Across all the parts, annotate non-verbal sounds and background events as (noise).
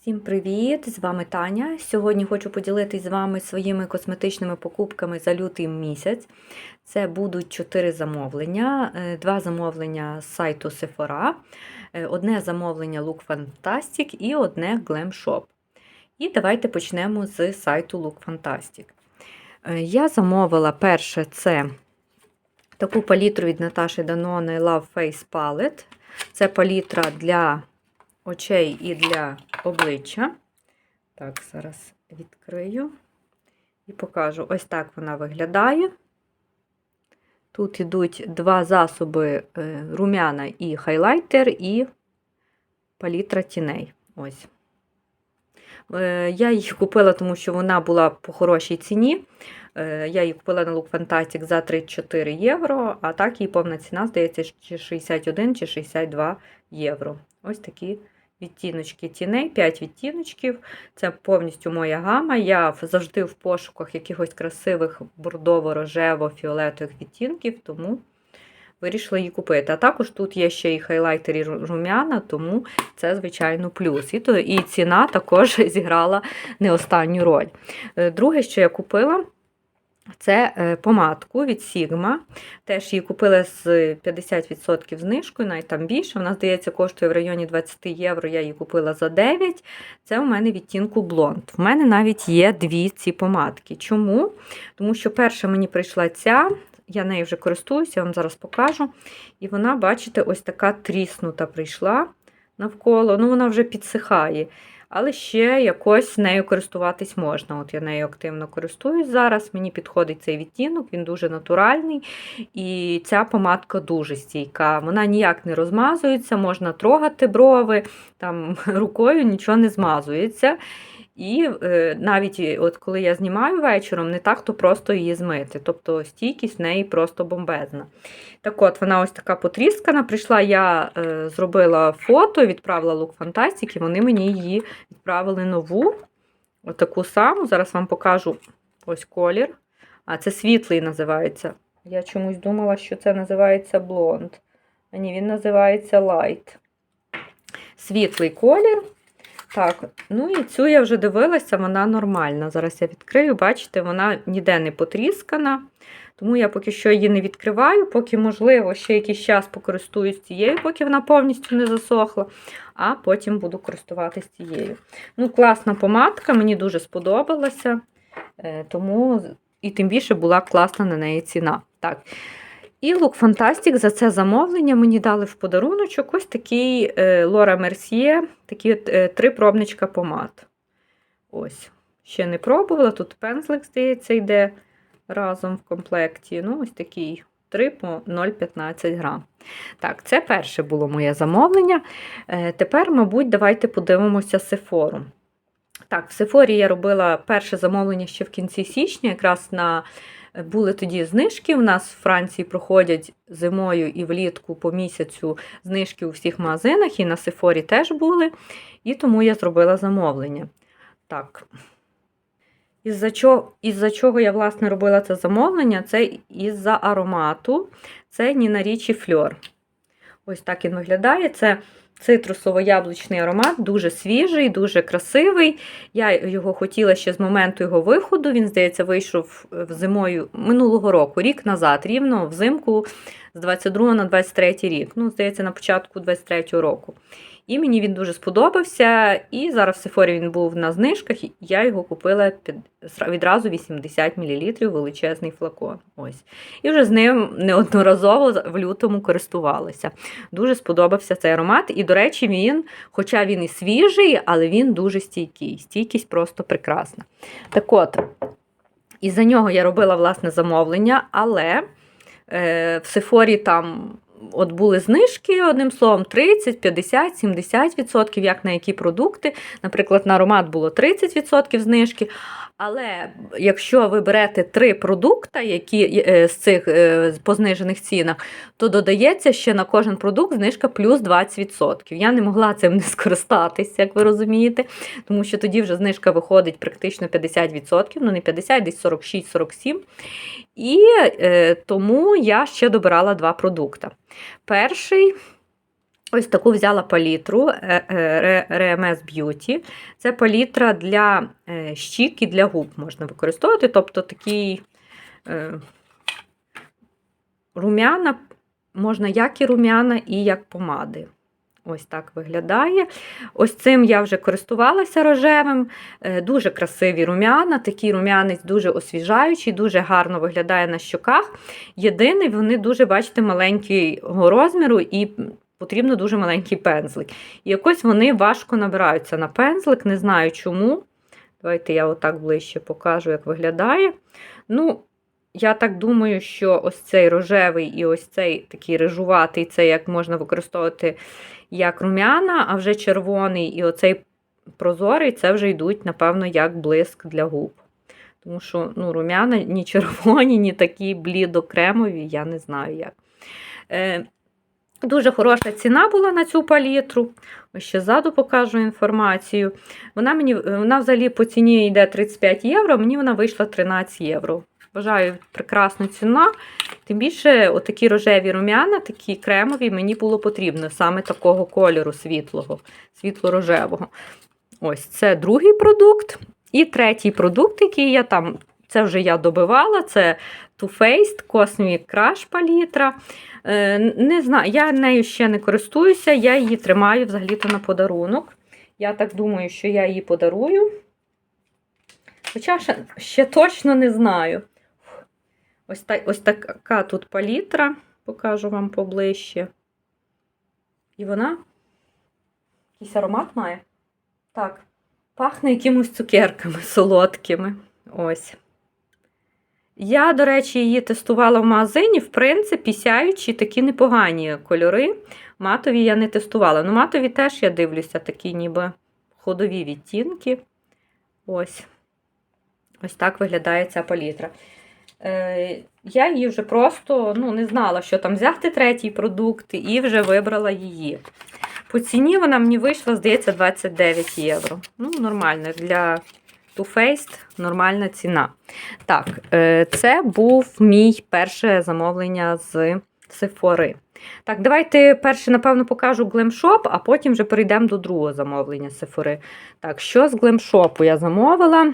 Всім привіт! З вами Таня. Сьогодні хочу поділитися з вами своїми косметичними покупками за лютий місяць. Це будуть 4 замовлення, Е, два замовлення з сайту Sephora, е, одне замовлення Look Fantastic і одне Glam Shop. І давайте почнемо з сайту Look Fantastic. Е, Я замовила перше це таку палітру від Наташі Данони Love Face Palette. Це палітра для очей і для обличчя. Так, зараз відкрию і покажу. Ось так вона виглядає. Тут йдуть два засоби е, румяна і хайлайтер, і палітра тіней. Ось. Е, Я її купила, тому що вона була по хорошій ціні. Е, Я її купила на Look Fantastic за 34 євро, а так її повна ціна, здається, чи 61 чи 62 євро. Ось такі відтіночки тіней, 5 відтіночків. Це повністю моя гама. Я завжди в пошуках якихось красивих бордово-рожево-фіолетових відтінків, тому вирішила її купити. А також тут є ще і хайлайтер і румяна, тому це, звичайно, плюс. І, то, і ціна також (laughs) зіграла не останню роль. Е, Друге, що я купила. Це е, помадку від Sigma. Теж її купила з 50% знижкою, навіть там більше. Вона, здається, коштує в районі 20 євро. Я її купила за 9. Це у мене відтінку блонд. В мене навіть є дві ці помадки. Чому? Тому що перша мені прийшла ця, я нею вже користуюся, я вам зараз покажу. І вона, бачите, ось така тріснута прийшла навколо. Ну, вона вже підсихає. Але ще якось нею користуватись можна. От я нею активно користуюсь зараз. Мені підходить цей відтінок, він дуже натуральний. І ця помадка дуже стійка. Вона ніяк не розмазується, можна трогати брови, там (laughs) рукою нічого не змазується. І е, навіть от коли я знімаю вечором, не так то просто її змити. Тобто стійкість в неї просто бомбезна. Так от, вона ось така потріскана. Прийшла, я е, зробила фото, відправила Fantastic, і вони мені її відправили нову. Отаку саму. Зараз вам покажу ось колір. А це світлий називається. Я чомусь думала, що це називається блонд. А ні, він називається Light. Світлий колір. Так, ну і цю я вже дивилася, вона нормальна. Зараз я відкрию, бачите, вона ніде не потріскана. Тому я поки що її не відкриваю, поки, можливо, ще якийсь час покористуюсь цією, поки вона повністю не засохла, а потім буду користуватись цією. Ну, класна помадка, мені дуже сподобалася, е, тому і тим більше була класна на неї ціна. Так. І Look Fantastic за це замовлення мені дали в подаруночок ось такий Лора Мерсьє, такі е, три пробничка помад. Ось. Ще не пробувала. Тут пензлик, здається, йде разом в комплекті. Ну, ось такий 3 по 0,15 грам. Так, це перше було моє замовлення. Е, Тепер, мабуть, давайте подивимося Сефору. Так, в Сефорі я робила перше замовлення ще в кінці січня, якраз на були тоді знижки. У нас в Франції проходять зимою і влітку по місяцю знижки у всіх магазинах, і на Сефорі теж були. І тому я зробила замовлення. Так. Із-за чого, із чого я, власне, робила це замовлення? Це із-за аромату. Це Ніна Річі Фльор. Ось так він виглядає. Це цитрусово-яблучний аромат, дуже свіжий, дуже красивий. Я його хотіла ще з моменту його виходу. Він, здається, вийшов зимою минулого року, рік назад, рівно взимку з 22 на 23 рік. Ну, здається, на початку 23 року. І мені він дуже сподобався. І зараз в Сефорі він був на знижках, і я його купила під відразу 80 мл величезний флакон. Ось. І вже з ним неодноразово в лютому користувалася. Дуже сподобався цей аромат. І, до речі, він, хоча він і свіжий, але він дуже стійкий. Стійкість просто прекрасна. Так от, із-за нього я робила власне замовлення, але в Сефорі там. От були знижки, одним словом, 30, 50, 70%, як на які продукти. Наприклад, на аромат було 30% знижки. Але якщо ви берете три продукти, які з цих по знижених цінах, то додається ще на кожен продукт знижка плюс 20%. Я не могла цим не скористатися, як ви розумієте, тому що тоді вже знижка виходить практично 50%, ну не 50, десь 46-47. І е, тому я ще добирала два продукти. Перший Ось таку взяла палітру е, е, RMS Beauty. Це палітра для е, щік і для губ можна використовувати. Тобто такий е, рум'яна, можна як і рум'яна, і як помади. Ось так виглядає. Ось цим я вже користувалася рожевим. Е, Дуже красиві рум'яна, такий рум'янець дуже освіжаючий, дуже гарно виглядає на щоках. Єдине, вони дуже, бачите, маленького розміру і потрібно дуже маленький пензлик. І якось вони важко набираються на пензлик, не знаю чому. Давайте я отак ближче покажу, як виглядає. Ну, я так думаю, що ось цей рожевий і ось цей такий рижуватий, це як можна використовувати як рум'яна, а вже червоний і оцей прозорий це вже йдуть, напевно, як блиск для губ. Тому що ну, рум'яна (laughs) ні червоні, ні такі блідокремові, я не знаю як. Е, Дуже хороша ціна була на цю палітру. Ось ще ззаду покажу інформацію. Вона мені вона взагалі по ціні йде 35 євро, мені вона вийшла 13 євро. Вважаю, прекрасна ціна. Тим більше, отакі рожеві рум'яна, такі кремові, мені було потрібно саме такого кольору світлого, світло-рожевого. Ось це другий продукт. І третій продукт, який я там, це вже я добивала, це Too Faced Cosmic Crush палітра. Е, Не знаю, я нею ще не користуюся, я її тримаю взагалі-то на подарунок. Я так думаю, що я її подарую. Хоча ще, ще точно не знаю. Ось, та, ось така тут палітра, покажу вам поближче. І вона якийсь аромат має. Так, пахне якимось цукерками солодкими. Ось. Я, до речі, її тестувала в магазині, в принципі, сяючі такі непогані кольори. Матові я не тестувала. Ну, матові теж я дивлюся, такі ніби ходові відтінки. Ось. Ось так виглядає ця палітра. Е, я її вже просто ну, не знала, що там взяти третій продукт, і вже вибрала її. По ціні вона мені вийшла, здається, 29 євро. Ну, нормально, для Too Faced нормальна ціна. Так, е, це був мій перше замовлення з Sephora. Так, давайте перше, напевно, покажу Glam а потім вже перейдемо до другого замовлення Sephora. Так, що з Glam я замовила?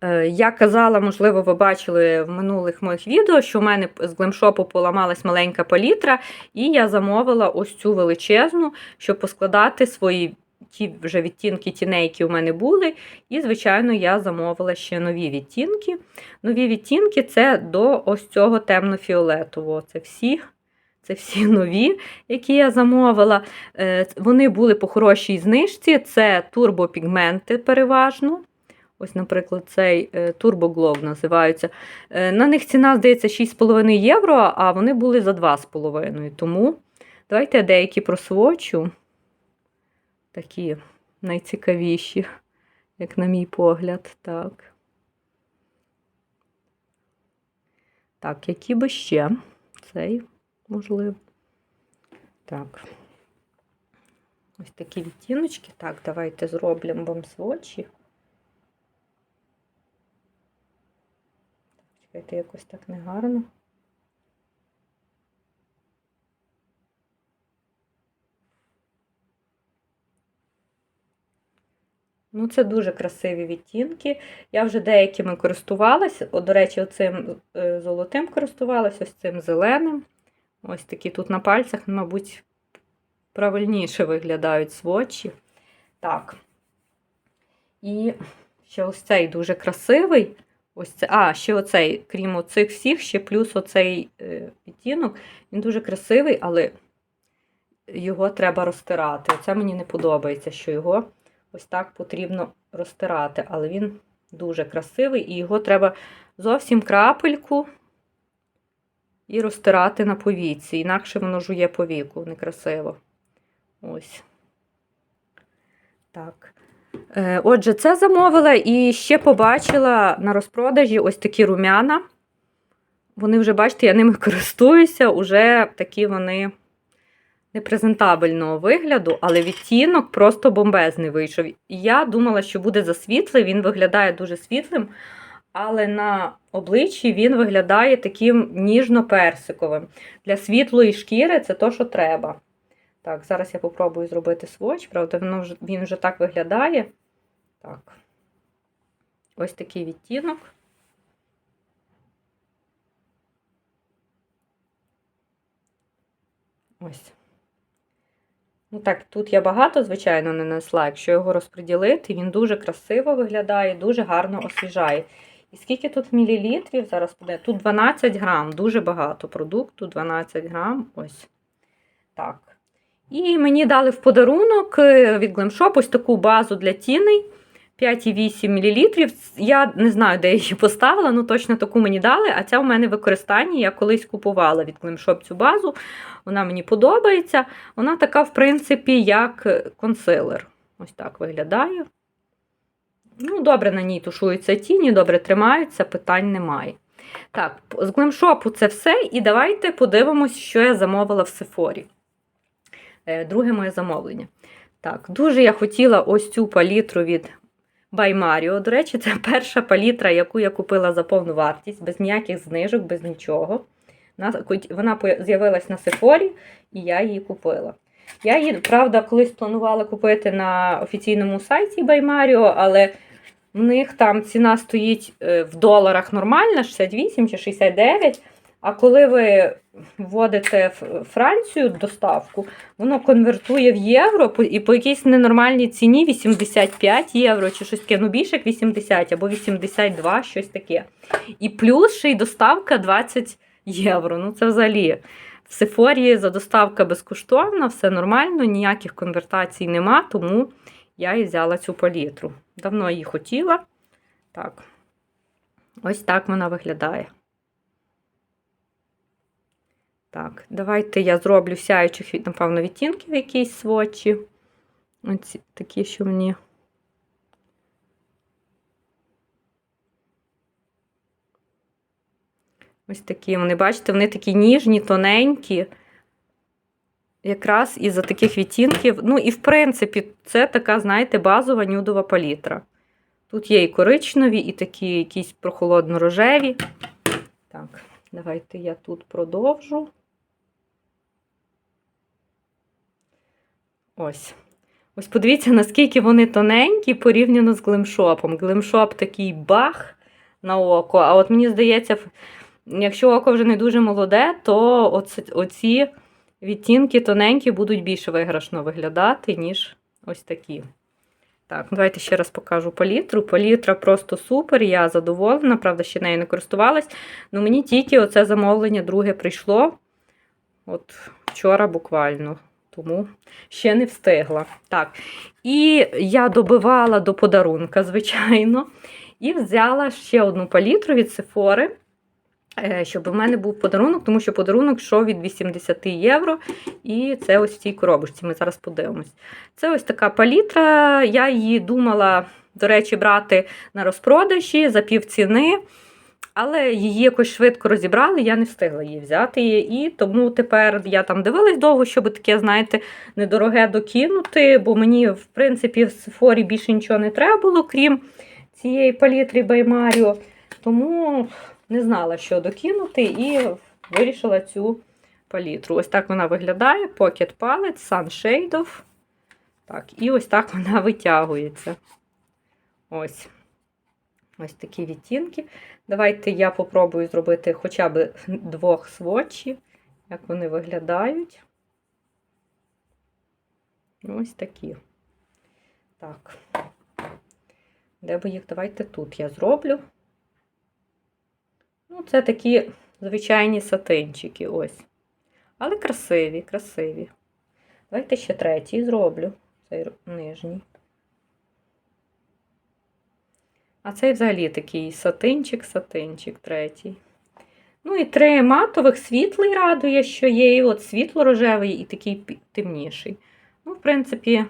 Е, Я казала, можливо, ви бачили в минулих моїх відео, що в мене з глемшопу поламалась маленька палітра, і я замовила ось цю величезну, щоб поскладати свої ті вже відтінки тіней, які у мене були. І, звичайно, я замовила ще нові відтінки. Нові відтінки це до ось цього темно-фіолетового. Це всі. Це всі нові, які я замовила. Е, Вони були по хорошій знижці. Це турбопігменти переважно. Ось, наприклад, цей Turbo Glow називаються. Е, На них ціна, здається, 6,5 євро, а вони були за 2,5. Тому давайте я деякі просвочу. Такі найцікавіші, як на мій погляд. Так, Так, які би ще цей, можливо. Так. Ось такі відтіночки. Так, давайте зробимо вам свочі. Чекайте, якось так негарно. Ну, це дуже красиві відтінки. Я вже деякими користувалася. До речі, оцим е, золотим користувалася, ось цим зеленим. Ось такі тут на пальцях, мабуть, правильніше виглядають свочі. Так. І ще ось цей дуже красивий. Ось це, А, ще оцей, крім оцих всіх, ще плюс оцей е, відтінок. Він дуже красивий, але його треба розтирати. Оце мені не подобається, що його ось так потрібно розтирати. Але він дуже красивий, і його треба зовсім крапельку і розтирати на повіці. Інакше воно жує повіку, некрасиво. Ось. Так. Е, отже, це замовила і ще побачила на розпродажі ось такі рум'яна. Вони вже, бачите, я ними користуюся, уже такі вони непрезентабельного вигляду, але відтінок просто бомбезний вийшов. Я думала, що буде засвітлий, він виглядає дуже світлим, але на обличчі він виглядає таким ніжно-персиковим. Для світлої шкіри це то, що треба. Так, зараз я попробую зробити сводч, правда, воно вже, він вже так виглядає. Так. Ось такий відтінок. Ось. Ну так, тут я багато, звичайно, не нанесла. Якщо його розподілити, він дуже красиво виглядає, дуже гарно освіжає. І скільки тут мілілітрів? Зараз буде. Тут 12 грам, дуже багато продукту, 12 грам. Ось. Так. І мені дали в подарунок е, від Glamshop ось таку базу для тіней. 5,8 мл. Я не знаю, де я її поставила, ну точно таку мені дали, а ця у мене в використанні. Я колись купувала від Glamshop цю базу. Вона мені подобається. Вона така, в принципі, як консилер. Ось так виглядає. Ну, Добре на ній тушуються тіні, добре тримаються, питань немає. Так, з Glamshop це все. І давайте подивимось, що я замовила в Сефорі. Е, Друге моє замовлення. Так, дуже я хотіла ось цю палітру від Mario. До речі, це (laughs) перша палітра, яку я купила за повну вартість, без ніяких знижок, без нічого. Вона з'явилась на Сефорі, і я її купила. Я її, правда, колись планувала купити на офіційному сайті Mario, але в них там ціна стоїть е, в доларах нормальна, 68 чи 69. А коли ви вводите Францію доставку, воно конвертує в євро і по якійсь ненормальній ціні 85 євро, чи щось таке, ну більше як 80 або 82, щось таке. І плюс ще й доставка 20 євро. Ну це взагалі. В Сефорі за доставка безкоштовна, все нормально, ніяких конвертацій нема, тому я і взяла цю палітру. Давно її хотіла. Так, ось так вона виглядає. Так, давайте я зроблю сяючих, напевно, відтінків якісь свочі. Оці такі, що мені. Ось такі вони, бачите, вони такі ніжні, тоненькі. Якраз із-за таких відтінків. Ну, і, в принципі, це така, знаєте, базова нюдова палітра. Тут є і коричневі, і такі якісь прохолодно-рожеві. Так, давайте я тут продовжу. Ось. Ось подивіться, наскільки вони тоненькі порівняно з глимшопом. Глимшоп такий бах на око. А от мені здається, якщо око вже не дуже молоде, то оці, оці відтінки тоненькі будуть більш виграшно виглядати, ніж ось такі. Так, давайте ще раз покажу палітру. Палітра просто супер, я задоволена, правда, ще нею не користувалась. Ну мені тільки оце замовлення друге прийшло. От вчора буквально тому ще не встигла. Так. І я добивала до подарунка, звичайно, і взяла ще одну палітру від Sephora, е, щоб в мене був подарунок, тому що подарунок йшов від 80 євро. І це ось в цій коробочці. Ми зараз подивимось. Це ось така палітра. Я її думала, до речі, брати на розпродажі за півціни. Але її якось швидко розібрали, я не встигла її взяти. І тому тепер я там дивилась довго, щоб таке, знаєте, недороге докинути, бо мені, в принципі, в Сефорі більше нічого не треба було, крім цієї палітри Mario. Тому не знала, що докинути, і вирішила цю палітру. Ось так вона виглядає: Pocket Palette, Sunshade. Так, і ось так вона витягується. Ось. Ось такі відтінки. Давайте я попробую зробити хоча б двох сводчів, як вони виглядають. Ось такі. Так. Де би їх? Давайте тут я зроблю. Ну, це такі звичайні сатинчики, ось. Але красиві, красиві. Давайте ще третій зроблю, цей нижній. А цей взагалі такий сатинчик, сатинчик третій. Ну і три матових світлий радує, що є. І от світло-рожевий і такий темніший. Ну, в принципі,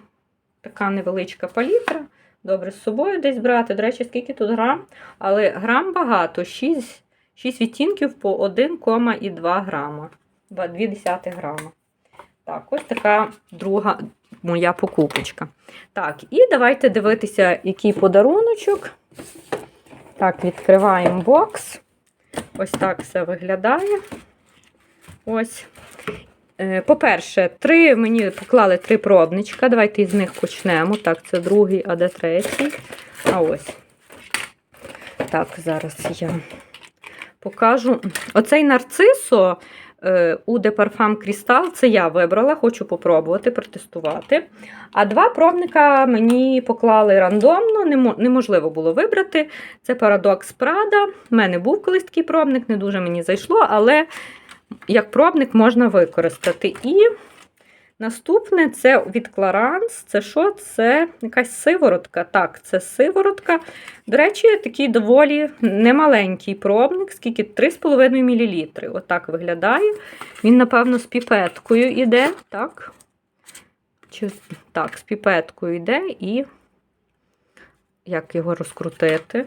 така невеличка палітра. Добре з собою десь брати. До речі, скільки тут грам? Але грам багато, 6 6 відтінків по 1,2 грама. 2,2 грама. Так, ось така друга моя покупочка. Так, і давайте дивитися, який подаруночок. Так, відкриваємо бокс. Ось так все виглядає. Ось. Е, По-перше, три мені поклали три пробничка. Давайте із них почнемо. Так, це другий, а де третій? А ось. Так, зараз я покажу. Оцей нарцисо у De Крістал, це я вибрала, хочу попробувати, протестувати. А два пробника мені поклали рандомно, неможливо було вибрати. Це парадокс Прада. У мене був колись такий пробник, не дуже мені зайшло, але як пробник можна використати. І наступне це від Clarins. Це що? Це якась сиворотка. Так, це сиворотка. До речі, такий доволі немаленький пробник, скільки 3,5 мл. Отак виглядає. Він, напевно, з піпеткою йде. Так, Чи, так з піпеткою йде і як його розкрутити?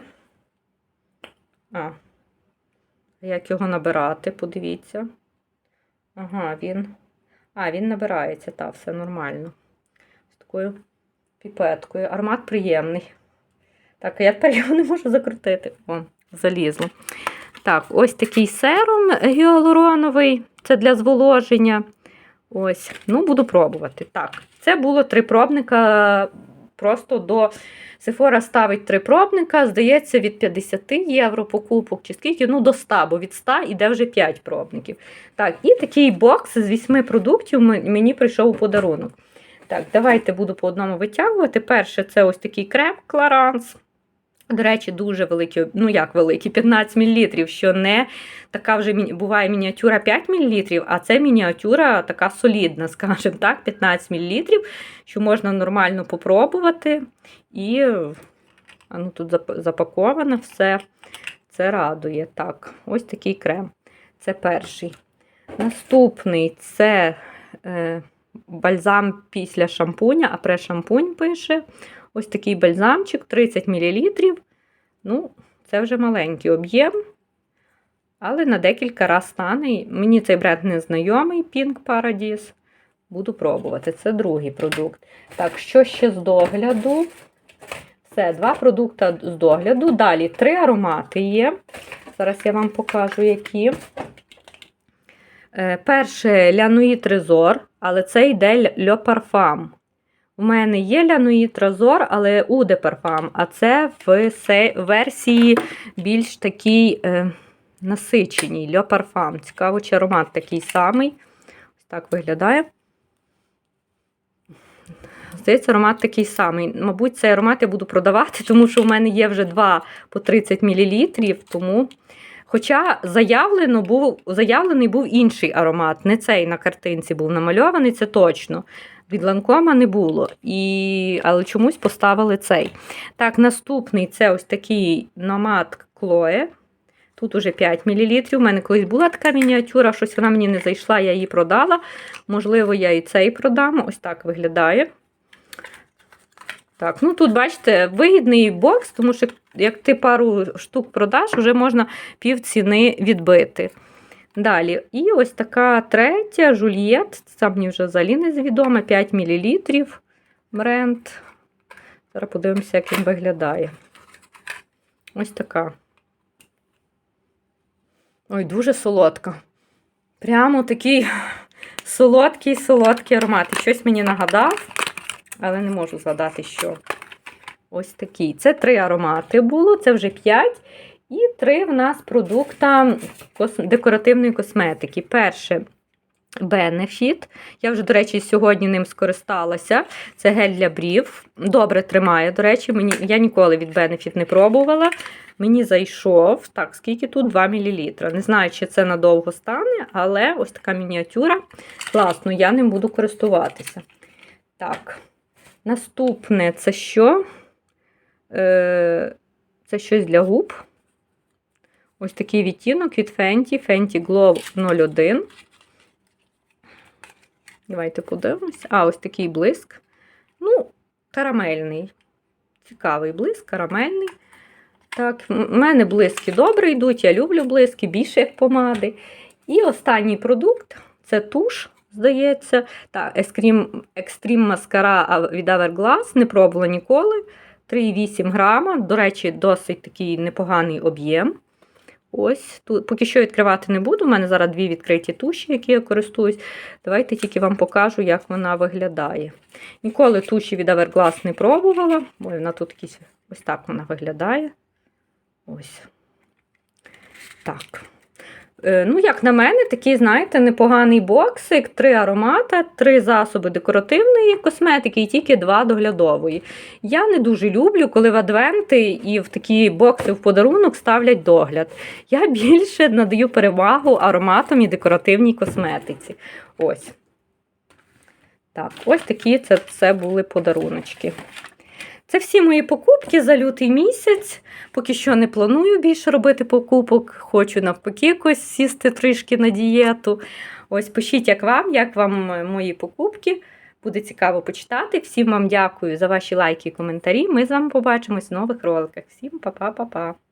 А, як його набирати, подивіться. Ага, він. А, він набирається, та, все нормально. З такою піпеткою. Армат приємний. Так, я тепер його не можу закрутити. О, залізло. Так, ось такий серум гіалуроновий. Це для зволоження. Ось, ну, буду пробувати. Так, це було три пробника. Просто до Сефора ставить три пробника, здається, від 50 євро покупок, чи скільки, ну до 100, бо від 100 йде вже 5 пробників. Так, і такий бокс з 8 продуктів мені прийшов у подарунок. Так, давайте буду по одному витягувати. Перше, це ось такий крем Clarins. До речі, дуже великий, ну як великий, 15 мл, що не така вже буває мініатюра 5 мл, а це мініатюра така солідна, (laughs) скажімо так, 15 мл, що можна нормально попробувати. І ну, тут зап- запаковано все. Це радує. Так, ось такий крем. Це перший. Наступний це е, бальзам після шампуня, а пре-шампунь пише. Ось такий бальзамчик 30 мл. Ну, це вже маленький об'єм. Але на декілька разів стане. Мені цей бренд не знайомий, Pink Paradise. Буду пробувати. Це другий продукт. Так, що ще з догляду? Все, два продукти з догляду. Далі три аромати є. Зараз я вам покажу, які. Е, Перше Ля Nuit Trésor, але це йде Parfum. У мене є Ля Nuit Trésor, але у De Parfum, а це в версії більш такій е, насиченій Le Parfum. Цікаво, чи аромат такий самий. Ось так виглядає. Здається, аромат такий самий. Мабуть, цей аромат я буду продавати, тому що в мене є вже два по 30 мл. Тому... Хоча заявлено був, заявлений був інший аромат, не цей на картинці був намальований, це точно. Від ланкома не було. І... Але чомусь поставили цей. Так, наступний це ось такий номад Клое. Тут уже 5 мл. У мене колись була така мініатюра, щось вона мені не зайшла, я її продала. Можливо, я і цей продам. Ось так виглядає. Так, ну тут, бачите, вигідний бокс, тому що як ти пару штук продаш, вже можна пів ціни відбити. Далі, і ось така третя жульєт. Це мені вже взагалі невідома, 5 мл бренд. Зараз подивимося, як він виглядає. Ось така. Ой, дуже солодка. Прямо такий солодкий, солодкий аромат. І щось мені нагадав, але не можу згадати, що. Ось такий. Це три аромати було, це вже п'ять. І три в нас продукта декоративної косметики. Перше Benefit. Я вже, до речі, сьогодні ним скористалася. Це гель для брів. Добре тримає, до речі, мені, я ніколи від Benefit не пробувала. Мені зайшов, так, скільки тут 2 мл. Не знаю, чи це надовго стане, але ось така мініатюра. Класно, я ним буду користуватися. Так, наступне це що? Е, Це щось для губ. Ось такий відтінок від Fenty, Fenty Glow 01. Давайте подивимося. А, ось такий блиск. Ну, карамельний. Цікавий блиск, карамельний. Так, у мене блиски добре йдуть, я люблю блиски, більше як помади. І останній продукт це туш, здається. Та, Extreme, Extreme від Hourglass. Не пробувала ніколи. 3,8 грама. До речі, досить такий непоганий об'єм. Ось тут поки що відкривати не буду. У мене зараз дві відкриті туші, які я користуюсь. Давайте тільки вам покажу, як вона виглядає. Ніколи туші від аверглас не пробувала. Ой, вона тут якісь ось так вона виглядає. Ось. Так. Е, Ну, як на мене, такий, знаєте, непоганий боксик, три аромата, три засоби декоративної косметики і тільки два доглядової. Я не дуже люблю, коли в адвенти і в такі бокси в подарунок ставлять догляд. Я більше надаю перевагу ароматам і декоративній косметиці. Ось. Так, ось такі це, це були подаруночки. Це всі мої покупки за лютий місяць. Поки що не планую більше робити покупок. Хочу навпаки якось сісти трішки на дієту. Ось пишіть, як вам, як вам е, мої покупки. Буде цікаво почитати. Всім вам дякую за ваші лайки і коментарі. Ми з вами побачимось в нових роликах. Всім па-па-па-па.